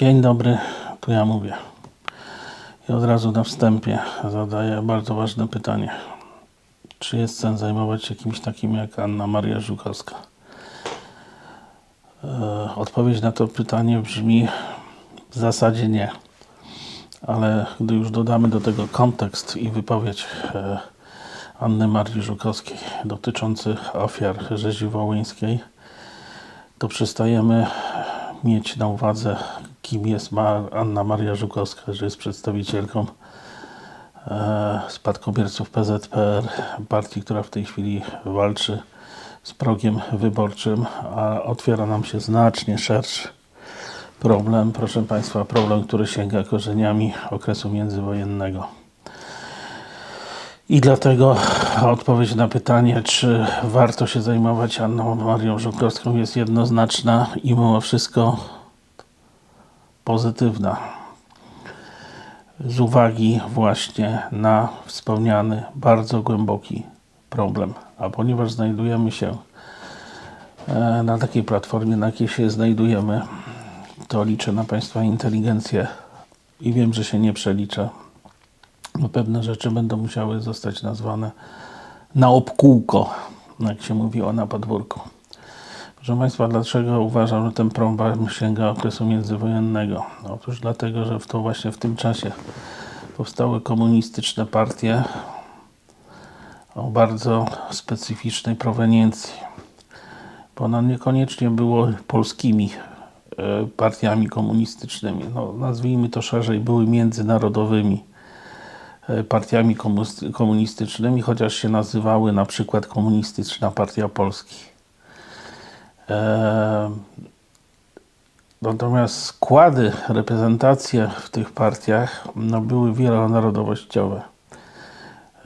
Dzień dobry, tu ja mówię. I od razu na wstępie zadaję bardzo ważne pytanie. Czy jest sens zajmować się kimś takim jak Anna Maria Żukowska? E, Odpowiedź na to pytanie brzmi w zasadzie nie. Ale gdy już dodamy do tego kontekst i wypowiedź e, Anny Marii Żukowskiej dotyczący ofiar rzezi wołyńskiej, to przestajemy mieć na uwadze, kim jest Anna Maria Żukowska, że jest przedstawicielką e, spadkobierców PZPR, partii, która w tej chwili walczy z progiem wyborczym, a otwiera nam się znacznie szerszy problem, proszę Państwa, problem, który sięga korzeniami okresu międzywojennego. I dlatego odpowiedź na pytanie, czy warto się zajmować Anną Marią Żukowską jest jednoznaczna i mimo wszystko pozytywna. Z uwagi właśnie na wspomniany bardzo głęboki problem. A ponieważ znajdujemy się e, na takiej platformie, na jakiej się znajdujemy, to liczę na Państwa inteligencję i wiem, że się nie przeliczę pewne rzeczy będą musiały zostać nazwane na obkółko, jak się mówiło na podwórku. Proszę Państwa, dlaczego uważam, że ten problem sięga okresu międzywojennego? Otóż dlatego, że w to właśnie w tym czasie powstały komunistyczne partie o bardzo specyficznej proweniencji. Bo one niekoniecznie było polskimi e, partiami komunistycznymi. No, nazwijmy to szerzej, były międzynarodowymi e, partiami komunistycznymi, chociaż się nazywały na przykład Komunistyczna Partia Polski. Natomiast składy, reprezentacje w tych partiach no, były wielonarodowościowe.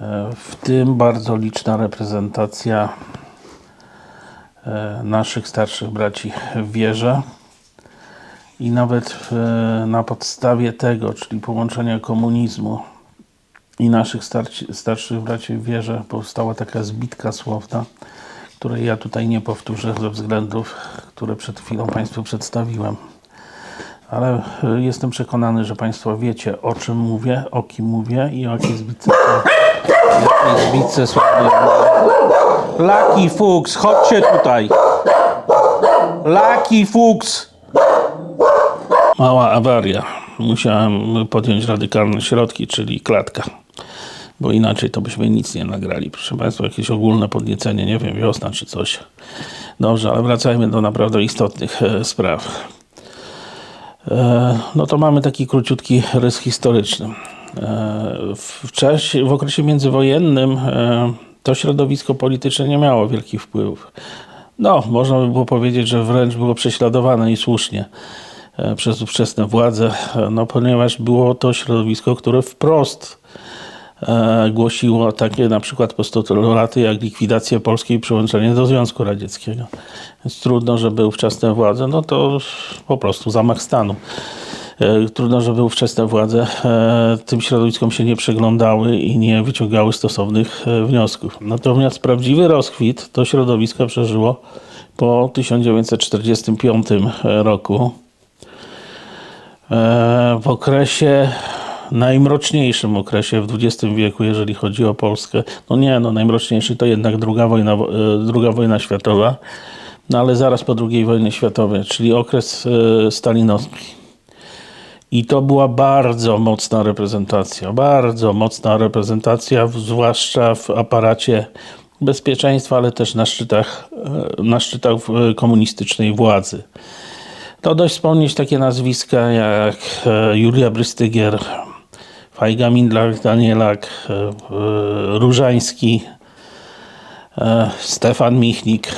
E, W tym bardzo liczna reprezentacja e, naszych starszych braci w wierze. I nawet na podstawie tego, czyli połączenia komunizmu i naszych starci, starszych braci w wierze, powstała taka zbitka słowna, której ja tutaj nie powtórzę ze względów, które przed chwilą Państwu przedstawiłem. Ale e, jestem przekonany, że Państwo wiecie, o czym mówię, o kim mówię i o jakiej zbitce, jakiej zbitce mówię. Lucky Fuchs, chodźcie tutaj! Lucky Fuchs! Mała awaria. Musiałem podjąć radykalne środki, czyli klatka. Bo inaczej to byśmy nic nie nagrali. Proszę Państwa, jakieś ogólne podniecenie, nie wiem, wiosna czy coś. Dobrze, ale wracajmy do naprawdę istotnych e, spraw. E, no to mamy taki króciutki rys historyczny. E, w, czasie, w okresie międzywojennym to środowisko polityczne nie miało wielkich wpływów. No, można by było powiedzieć, że wręcz było prześladowane i słusznie przez ówczesne władze, no ponieważ było to środowisko, które wprost głosiło takie na przykład postulaty jak likwidacja Polski i przyłączenie do Związku Radzieckiego. Więc trudno, żeby ówczesne władze, no to po prostu zamach stanu. E, Trudno, żeby ówczesne władze e, tym środowiskom się nie przyglądały i nie wyciągały stosownych e, wniosków. Natomiast prawdziwy rozkwit to środowisko przeżyło po 1945 roku. E, w okresie najmroczniejszym okresie w XX wieku, jeżeli chodzi o Polskę. No nie, no najmroczniejszy to jednak druga wojna, wo- e, druga wojna światowa, no ale zaraz po II wojnie światowej, czyli okres e, stalinowski. I to była bardzo mocna reprezentacja, bardzo mocna reprezentacja, zwłaszcza w aparacie bezpieczeństwa, ale też na szczytach, e, na szczytach komunistycznej władzy. To dość wspomnieć takie nazwiska jak Julia Brystygier, Fajga Mindlak, Danielak, e, e, Różański, e, Stefan Michnik.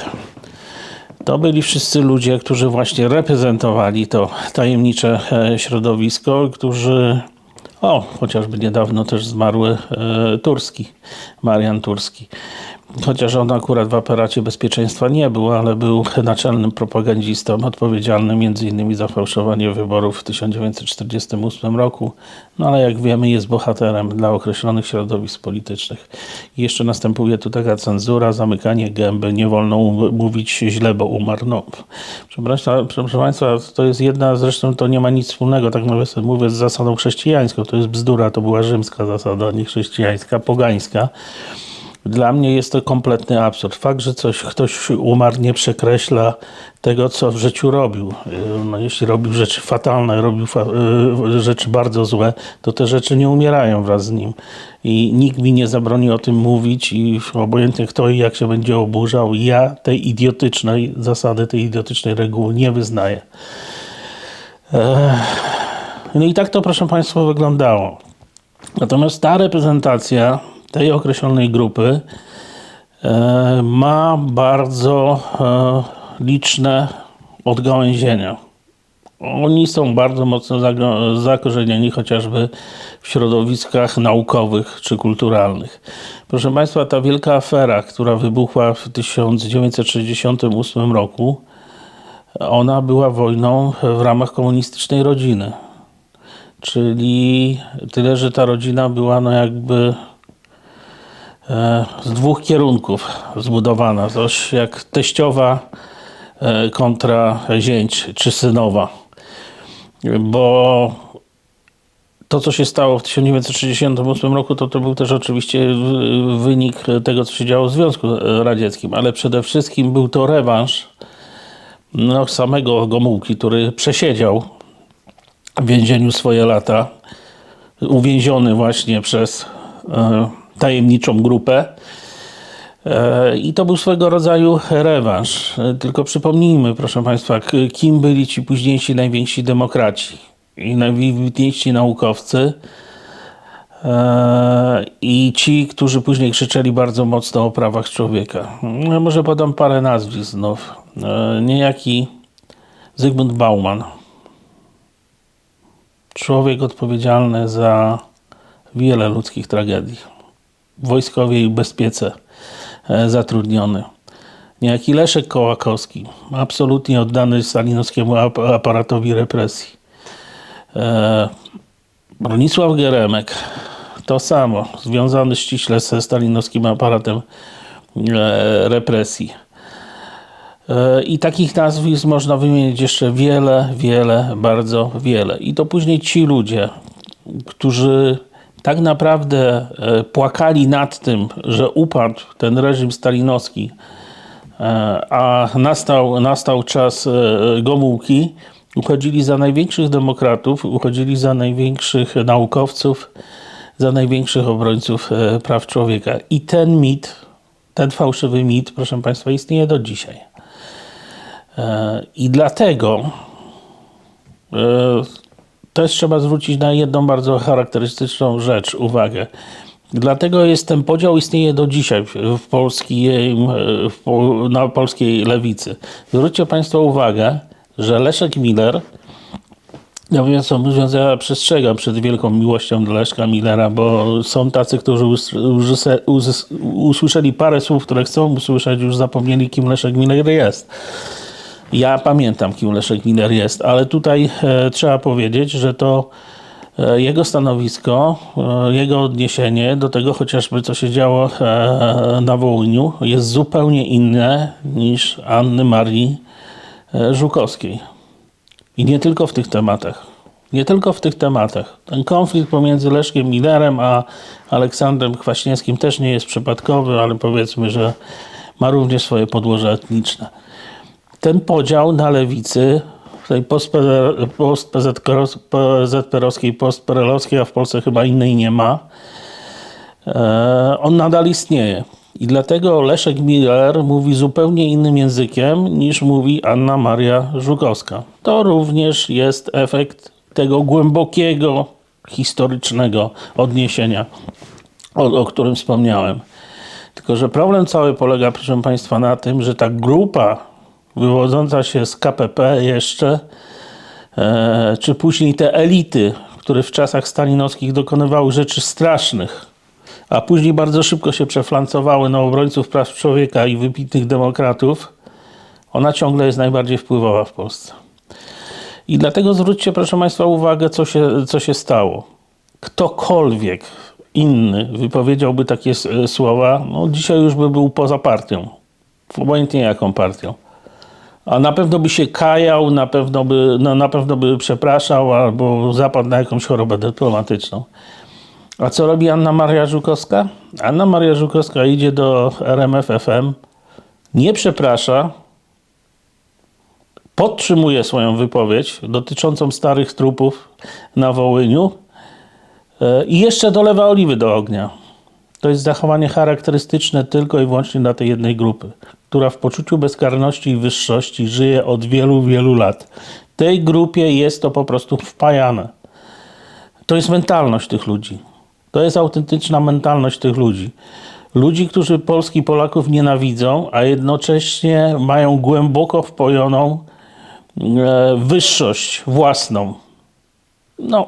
To byli wszyscy ludzie, którzy właśnie reprezentowali to tajemnicze środowisko, którzy, o, chociażby niedawno też zmarły Turski, Marian Turski. Chociaż on akurat w aparacie bezpieczeństwa nie był, ale był naczelnym propagandzistą, odpowiedzialny m.in. za fałszowanie wyborów w 1948 roku. No ale jak wiemy, jest bohaterem dla określonych środowisk politycznych. I jeszcze następuje tu taka cenzura, zamykanie gęby, nie wolno um- mówić źle, bo umarł. No, Państwa, proszę Państwa, to jest jedna, zresztą to nie ma nic wspólnego, tak nawiasem mówiąc, z zasadą chrześcijańską. To jest bzdura, to była rzymska zasada, nie chrześcijańska, pogańska. Dla mnie jest to kompletny absurd. Fakt, że coś, ktoś umarł, nie przekreśla tego, co w życiu robił. Yy, No, jeśli robił rzeczy fatalne, robił fa- yy, rzeczy bardzo złe, to te rzeczy nie umierają wraz z nim. I nikt mi nie zabroni o tym mówić i obojętnie kto i jak się będzie oburzał, ja tej idiotycznej zasady, tej idiotycznej reguły nie wyznaję. No i tak to, proszę Państwa, wyglądało. Natomiast ta reprezentacja tej określonej grupy e, ma bardzo e, liczne odgałęzienia. Oni są bardzo mocno zakorzenieni chociażby w środowiskach naukowych czy kulturalnych. Proszę Państwa, ta wielka afera, która wybuchła w 1968 roku, ona była wojną w ramach komunistycznej rodziny. Czyli tyle, że ta rodzina była no jakby z dwóch kierunków zbudowana. Coś jak teściowa e, kontra zięć czy synowa. Bo to, co się stało w 1968 roku, to, to był też oczywiście w- wynik tego, co się działo w Związku Radzieckim, ale przede wszystkim był to rewanż no, samego Gomułki, który przesiedział w więzieniu swoje lata, uwięziony właśnie przez e, tajemniczą grupę. E, I to był swego rodzaju rewanż. E, Tylko przypomnijmy, proszę Państwa, kim byli ci późniejsi najwięksi demokraci i najwybitniejsi naukowcy. E, I ci, którzy później krzyczeli bardzo mocno o prawach człowieka. No, może podam parę nazwisk znów. Niejaki Zygmunt Bauman, człowiek odpowiedzialny za wiele ludzkich tragedii. W wojskowej bezpiece e, zatrudniony. Niejaki Leszek Kołakowski, absolutnie oddany stalinowskiemu ap- aparatowi represji. E, Bronisław Geremek, to samo, związany ściśle ze stalinowskim aparatem e, represji. I takich nazwisk można wymienić jeszcze wiele, wiele, bardzo wiele. I to później ci ludzie, którzy tak naprawdę e, płakali nad tym, że upadł ten reżim stalinowski, e, a nastał, nastał czas e, Gomułki, uchodzili za największych demokratów, uchodzili za największych naukowców, za największych obrońców praw człowieka. I ten mit, ten fałszywy mit, proszę Państwa, istnieje do dzisiaj. I dlatego też trzeba zwrócić na jedną bardzo charakterystyczną rzecz uwagę. Dlatego jest ten podział istnieje do dzisiaj w, polskiej, na polskiej lewicy. Zwróćcie Państwo uwagę, że Leszek Miller ja mówiąc, ja przestrzegam przed wielką miłością do Leszka Millera, bo są tacy, którzy usłyszeli parę słów, które chcą usłyszeć, już zapomnieli, kim Leszek Miller jest. Ja pamiętam, kim Leszek Miller jest, ale tutaj e, trzeba powiedzieć, że to e, jego stanowisko, e, jego odniesienie do tego chociażby, co się działo na Wołyniu, jest zupełnie inne niż Anny Marii Żukowskiej. I nie tylko w tych tematach. Nie tylko w tych tematach. Ten konflikt pomiędzy Leszkiem Millerem a Aleksandrem Kwaśniewskim też nie jest przypadkowy, ale powiedzmy, że ma również swoje podłoże etniczne. Ten podział na lewicy, tej post-PZPR-owskiej, post-PRL-owskiej, a w Polsce chyba innej nie ma, e, on nadal istnieje. I dlatego Leszek Miller mówi zupełnie innym językiem niż mówi Anna Maria Żukowska. To również jest efekt tego głębokiego, historycznego odniesienia, o, o którym wspomniałem. Tylko, że problem cały polega, proszę Państwa, na tym, że ta grupa wywodząca się z KPP jeszcze, e, czy później te elity, które w czasach stalinowskich dokonywały rzeczy strasznych, a później bardzo szybko się przeflancowały na obrońców praw człowieka i wybitnych demokratów, ona ciągle jest najbardziej wpływowa w Polsce. I dlatego zwróćcie, proszę Państwa, uwagę, co się, co się stało. Ktokolwiek inny wypowiedziałby takie s- słowa, no dzisiaj już by był poza partią. Obojętnie jaką partią. A na pewno by się kajał, na pewno by, no, na pewno by przepraszał albo zapadł na jakąś chorobę dyplomatyczną. A co robi Anna Maria Żukowska? Anna Maria Żukowska idzie do RMF FM, nie przeprasza, podtrzymuje swoją wypowiedź dotyczącą starych trupów na Wołyniu e, i jeszcze dolewa oliwy do ognia. To jest zachowanie charakterystyczne tylko i wyłącznie dla tej jednej grupy, która w poczuciu bezkarności i wyższości żyje od wielu, wielu lat. Tej grupie jest to po prostu wpajane. To jest mentalność tych ludzi. To jest autentyczna mentalność tych ludzi. Ludzi, którzy Polski Polaków nienawidzą, a jednocześnie mają głęboko wpojoną e, wyższość własną. No,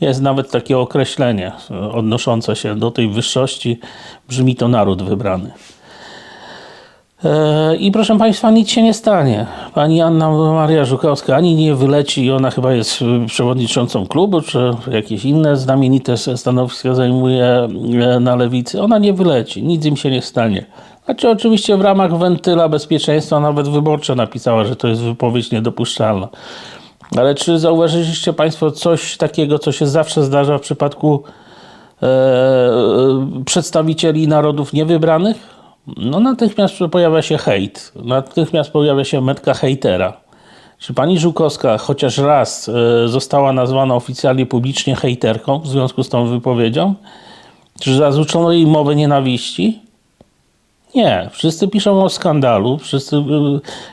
jest nawet takie określenie odnoszące się do tej wyższości. Brzmi to naród wybrany. E, I proszę Państwa, nic się nie stanie. Pani Anna Maria Żukowska ani nie wyleci, ona chyba jest przewodniczącą klubu, czy jakieś inne znamienite stanowiska zajmuje e, na lewicy. Ona nie wyleci, nic im się nie stanie. Znaczy oczywiście w ramach wentyla bezpieczeństwa nawet wyborcza napisała, że to jest wypowiedź niedopuszczalna. Ale czy zauważyliście Państwo coś takiego, co się zawsze zdarza w przypadku e, e, przedstawicieli narodów niewybranych? No natychmiast pojawia się hejt, natychmiast pojawia się metka hejtera. Czy pani Żukowska chociaż raz e, została nazwana oficjalnie publicznie hejterką w związku z tą wypowiedzią? Czy zarzucono jej mowę nienawiści? Nie, wszyscy piszą o skandalu. Wszyscy, y,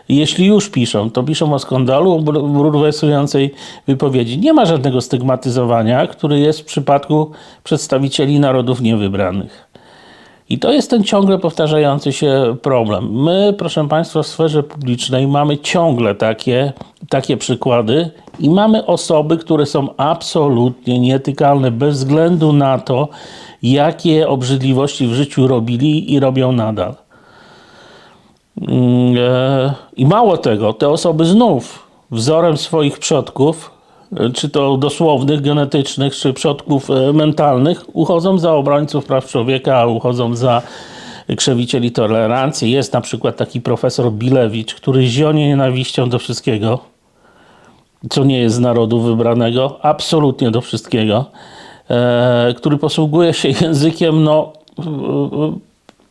jeśli już piszą, to piszą o skandalu, o bulwersującej wypowiedzi. Nie ma żadnego stygmatyzowania, który jest w przypadku przedstawicieli narodów niewybranych. I to jest ten ciągle powtarzający się problem. My, proszę Państwa, w sferze publicznej mamy ciągle takie, takie przykłady i mamy osoby, które są absolutnie nietykalne bez względu na to, jakie obrzydliwości w życiu robili i robią nadal. Mm, e, I mało tego, te osoby znów wzorem swoich przodków, czy to dosłownych, genetycznych, czy przodków e, mentalnych, uchodzą za obrońców praw człowieka, uchodzą za krzewicieli tolerancji. Jest na przykład taki profesor Bilewicz, który zionie nienawiścią do wszystkiego, co nie jest z narodu wybranego, absolutnie do wszystkiego, e, który posługuje się językiem, no,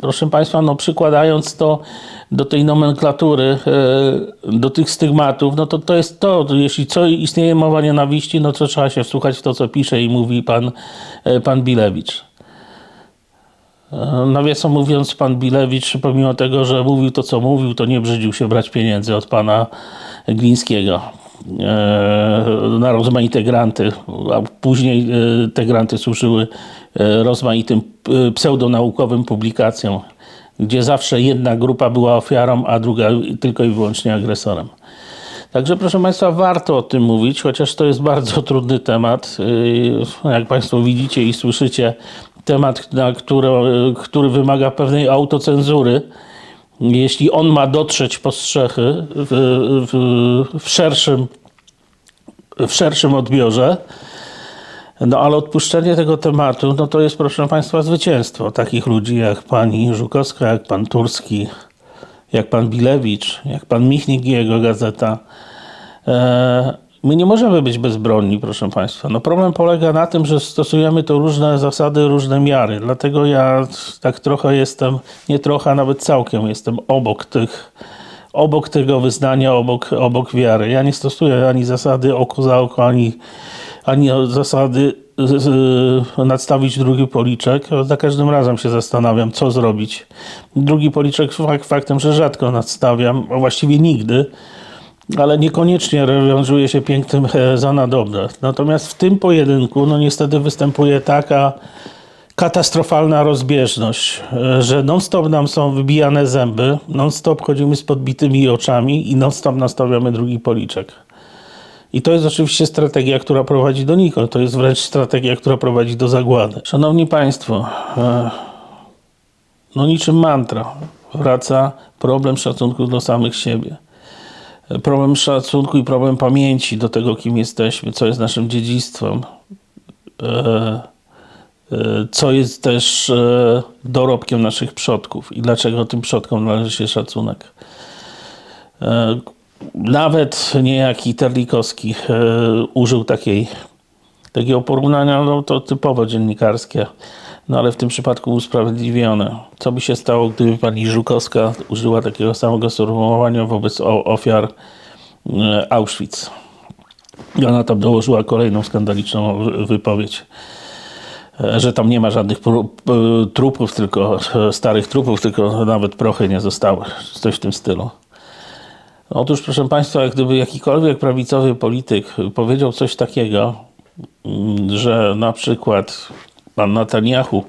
proszę Państwa, no, przykładając to do tej nomenklatury, e, do tych stygmatów, no to to jest to, jeśli co istnieje mowa nienawiści, no to trzeba się wsłuchać w to, co pisze i mówi pan, e, pan Bilewicz. E, Nawiasem mówiąc, pan Bilewicz, pomimo tego, że mówił to, co mówił, to nie brzydził się brać pieniędzy od pana Glińskiego na rozmaite granty, a później e, te granty służyły e, rozmaitym e, pseudonaukowym publikacjom, gdzie zawsze jedna grupa była ofiarą, a druga tylko i wyłącznie agresorem. Także proszę Państwa, warto o tym mówić, chociaż to jest bardzo trudny temat. Jak Państwo widzicie i słyszycie, temat, na który, który wymaga pewnej autocenzury. Jeśli on ma dotrzeć po strzechy w, w, w, szerszym, w szerszym odbiorze, no ale odpuszczenie tego tematu, no to jest proszę Państwa zwycięstwo takich ludzi jak pani Żukowska, jak pan Turski, jak pan Bilewicz, jak pan Michnik i jego gazeta. E, My nie możemy być bezbronni, proszę Państwa. No problem polega na tym, że stosujemy tu różne zasady, różne miary. Dlatego ja tak trochę jestem, nie trochę, a nawet całkiem jestem obok tych, obok tego wyznania, obok, obok wiary. Ja nie stosuję ani zasady oko za oko, ani, ani zasady z, z, nadstawić drugi policzek. Za każdym razem się zastanawiam, co zrobić. Drugi policzek fakt, faktem, że rzadko nadstawiam, a właściwie nigdy, ale niekoniecznie wiążuje się pięknym e, za na dobre. Natomiast w tym pojedynku, no niestety występuje taka katastrofalna rozbieżność, e, że non-stop nam są wybijane zęby, non-stop chodzimy z podbitymi oczami i non-stop nastawiamy drugi policzek. I to jest oczywiście strategia, która prowadzi do nikąd. To jest wręcz strategia, która prowadzi do zagłady. Szanowni Państwo, e, no niczym mantra wraca problem szacunku do samych siebie. Problem szacunku i problem pamięci do tego, kim jesteśmy, co jest naszym dziedzictwem, e, e, co jest też e, dorobkiem naszych przodków i dlaczego tym przodkom należy się szacunek. Nawet niejaki Terlikowski użył takiej, takiego porównania, no to typowo dziennikarskie, no ale w tym przypadku usprawiedliwione. Co by się stało, gdyby pani Żukowska użyła takiego samego sformułowania wobec ofiar e, Auschwitz? I ona tam dołożyła kolejną skandaliczną wy- wypowiedź e, że tam nie ma żadnych p- trupów, tylko e, starych trupów, tylko nawet prochy nie zostały. Coś w tym stylu. Otóż, proszę Państwa, gdyby jakikolwiek prawicowy polityk powiedział coś takiego, mm, że na przykład pan Netanyahu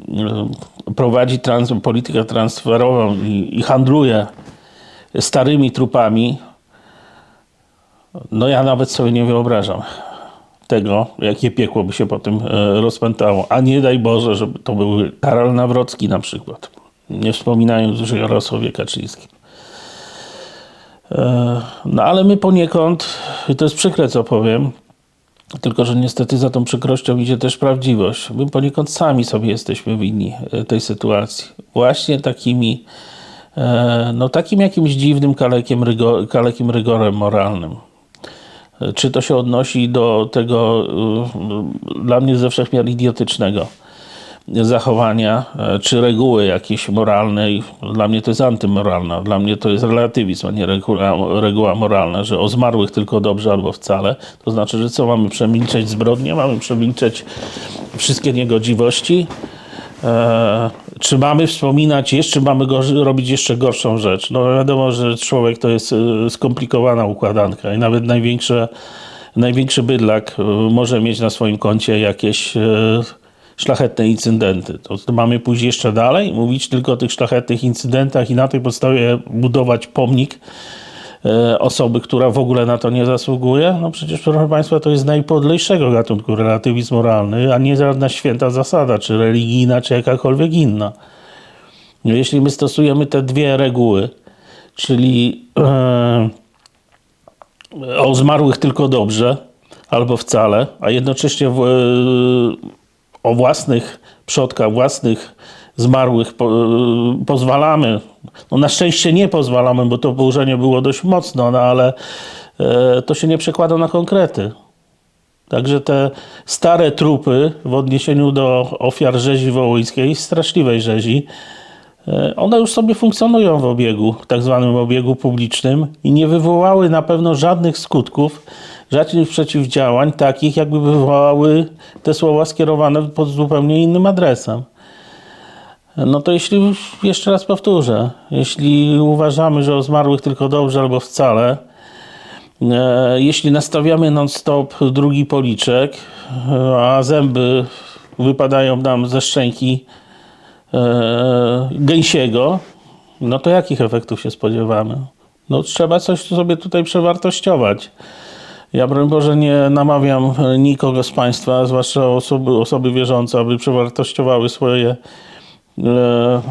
y, prowadzi trans, politykę transferową i, i handluje starymi trupami, no ja nawet sobie nie wyobrażam tego, jakie piekło by się potem e, rozpętało. A nie daj Boże, żeby to był Karol Nawrocki na przykład. Nie wspominając już o Jarosławie Kaczyńskim. E, No ale my poniekąd, i to jest przykre co powiem, tylko że niestety za tą przykrością idzie też prawdziwość. My poniekąd sami sobie jesteśmy winni e, tej sytuacji. Właśnie takimi, e, no takim jakimś dziwnym kalekiem, rygorem moralnym. E, Czy to się odnosi do tego dla mnie ze wszechmiar idiotycznego zachowania, e, czy reguły jakiejś moralnej, dla mnie to jest antymoralna, dla mnie to jest relatywizm, a nie reguła, reguła moralna, że o zmarłych tylko dobrze albo wcale. To znaczy, że co, mamy przemilczeć zbrodnie, mamy przemilczeć wszystkie niegodziwości, e, czy mamy wspominać jeszcze, mamy gorzy, robić jeszcze gorszą rzecz. No wiadomo, że człowiek to jest e, skomplikowana układanka i nawet największe, największy bydlak może mieć na swoim koncie jakieś szlachetne incydenty. To mamy pójść jeszcze dalej, mówić tylko o tych szlachetnych incydentach i na tej podstawie budować pomnik e, osoby, która w ogóle na to nie zasługuje? No przecież, proszę Państwa, to jest najpodlejszego gatunku relatywizm moralny, a nie żadna święta zasada, czy religijna, czy jakakolwiek inna. No, Jeśli my stosujemy te dwie reguły, czyli e, o zmarłych tylko dobrze, albo wcale, a jednocześnie w, e, o własnych przodkach, własnych zmarłych po, e, pozwalamy. No na szczęście nie pozwalamy, bo to oburzenie było dość mocno, no ale e, to się nie przekłada na konkrety. Także te stare trupy w odniesieniu do ofiar rzezi wołyńskiej, straszliwej rzezi, one już sobie funkcjonują w obiegu, tak zwanym obiegu publicznym i nie wywołały na pewno żadnych skutków, żadnych przeciwdziałań, takich jakby wywołały te słowa skierowane pod zupełnie innym adresem. No to jeśli, jeszcze raz powtórzę, jeśli uważamy, że o zmarłych tylko dobrze albo wcale, e, jeśli nastawiamy non-stop drugi policzek, e, a zęby wypadają nam ze szczęki e, gęsiego, no to jakich efektów się spodziewamy? No trzeba coś sobie tutaj przewartościować. Ja broń Boże nie namawiam e, nikogo z Państwa, zwłaszcza osoby, osoby wierzące, aby przewartościowały swoje e,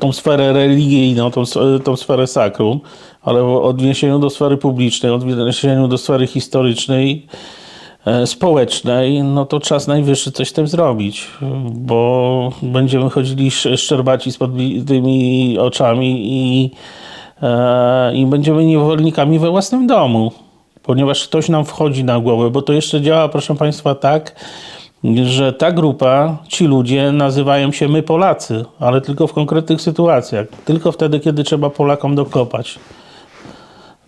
tą sferę religijną, tą, tą sferę sakrum, ale w odniesieniu do sfery publicznej, w odniesieniu do sfery historycznej, e, społecznej, no to czas najwyższy coś z tym zrobić, bo będziemy chodzili sz- szczerbaci z podbitými oczami i, e, i będziemy niewolnikami we własnym domu, ponieważ ktoś nam wchodzi na głowę, bo to jeszcze działa, proszę Państwa, tak, że ta grupa, ci ludzie nazywają się my Polacy, ale tylko w konkretnych sytuacjach, tylko wtedy, kiedy trzeba Polakom dokopać.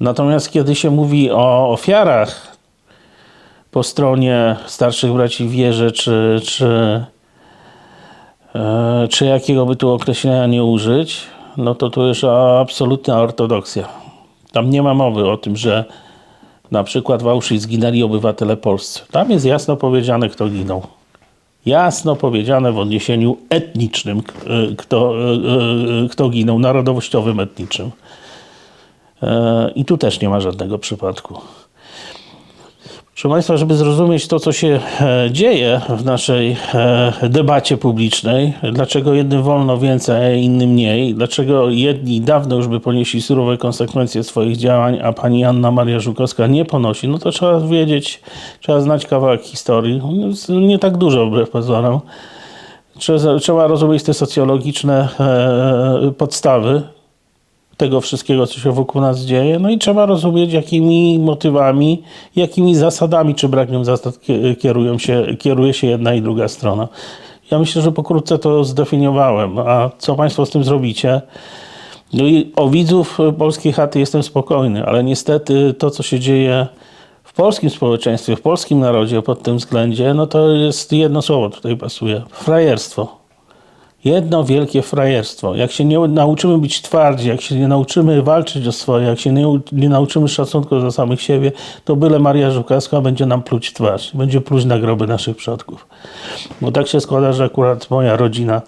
Natomiast kiedy się mówi o ofiarach po stronie starszych braci w wierze, czy, czy, e, czy jakiego by tu określenia nie użyć, no to to już absolutna ortodoksja. Tam nie ma mowy o tym, że na przykład w Auschwitz zginęli obywatele polscy. Tam jest jasno powiedziane, kto ginął. Jasno powiedziane w odniesieniu etnicznym, e, kto, e, kto ginął, narodowościowym, etnicznym. I tu też nie ma żadnego przypadku. Proszę Państwa, żeby zrozumieć to, co się e, dzieje w naszej e, debacie publicznej, dlaczego jednym wolno więcej, a innym mniej, dlaczego jedni dawno już by ponieśli surowe konsekwencje swoich działań, a pani Anna Maria Żukowska nie ponosi, no to trzeba wiedzieć, trzeba znać kawałek historii. No, Nie tak dużo, wbrew pozorom. Trzeba, trzeba rozumieć te socjologiczne e, podstawy tego wszystkiego, co się wokół nas dzieje. No i trzeba rozumieć, jakimi motywami, jakimi zasadami, czy brakiem zasad kie- kierują się, kieruje się jedna i druga strona. Ja myślę, że pokrótce to zdefiniowałem. A co Państwo z tym zrobicie? No i o widzów polskiej chaty jestem spokojny, ale niestety to, co się dzieje w polskim społeczeństwie, w polskim narodzie pod tym względzie, no to jest jedno słowo tutaj pasuje. Frajerstwo. Jedno wielkie frajerstwo. Jak się nie nauczymy być twardzi, jak się nie nauczymy walczyć o swoje, jak się nie, nie nauczymy szacunku za samych siebie, to byle Maria Żukowska będzie nam pluć twarz. Będzie pluć na groby naszych przodków. Bo tak się składa, że akurat moja rodzina,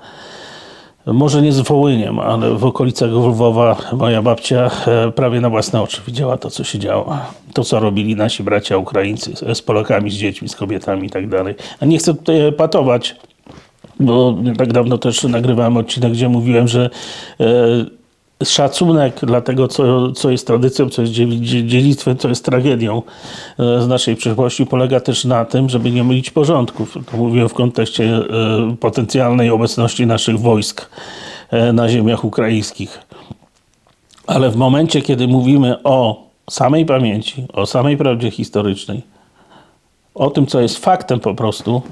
może nie z Wołyniem, ale w okolicach Lwowa moja babcia e, prawie na własne oczy widziała to, co się działo. To, co robili nasi bracia Ukraińcy z- Polakami, z dziećmi, z kobietami i tak dalej. A nie chcę tutaj patować, bo tak dawno też nagrywałem odcinek, gdzie mówiłem, że e, szacunek dla tego, co, co jest tradycją, co jest dzie- dzie- dziedzictwem, co jest tragedią e, z naszej przeszłości, polega też na tym, żeby nie mylić porządków. To mówiłem w kontekście e, potencjalnej obecności naszych wojsk na ziemiach ukraińskich. Ale w momencie, kiedy mówimy o samej pamięci, o samej prawdzie historycznej, o tym, co jest faktem po prostu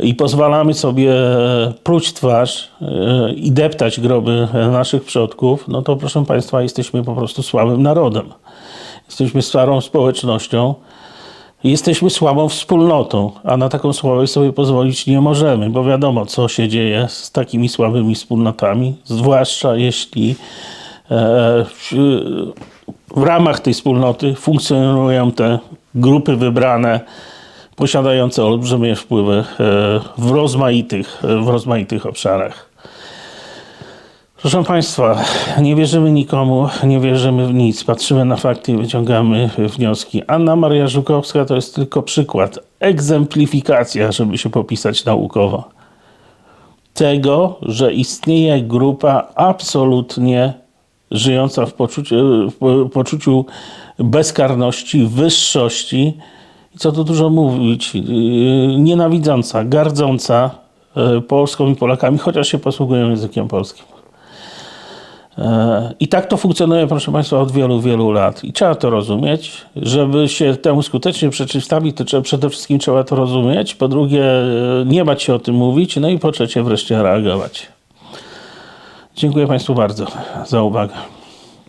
i pozwalamy sobie pluć twarz e, i deptać groby naszych przodków, no to proszę Państwa, jesteśmy po prostu słabym narodem. Jesteśmy starą społecznością, jesteśmy słabą wspólnotą, a na taką słabość sobie pozwolić nie możemy, bo wiadomo, co się dzieje z takimi słabymi wspólnotami, zwłaszcza jeśli e, w ramach tej wspólnoty funkcjonują te grupy wybrane, posiadające olbrzymie wpływy e, w rozmaitych, w rozmaitych obszarach. Proszę Państwa, nie wierzymy nikomu, nie wierzymy w nic. Patrzymy na fakty i wyciągamy wnioski. Anna Maria Żukowska to jest tylko przykład, egzemplifikacja, żeby się popisać naukowo. Tego, że istnieje grupa absolutnie żyjąca w poczuciu, w po- poczuciu bezkarności, wyższości co tu dużo mówić, yy, nienawidząca, gardząca yy, Polską i Polakami, chociaż się posługują językiem polskim. E, I tak to funkcjonuje, proszę Państwa, od wielu, wielu lat. I trzeba to rozumieć. Żeby się temu skutecznie przeciwstawić, to trzeba, przede wszystkim trzeba to rozumieć. Po drugie, nie bać się o tym mówić. No i po trzecie, wreszcie reagować. Dziękuję Państwu bardzo za uwagę.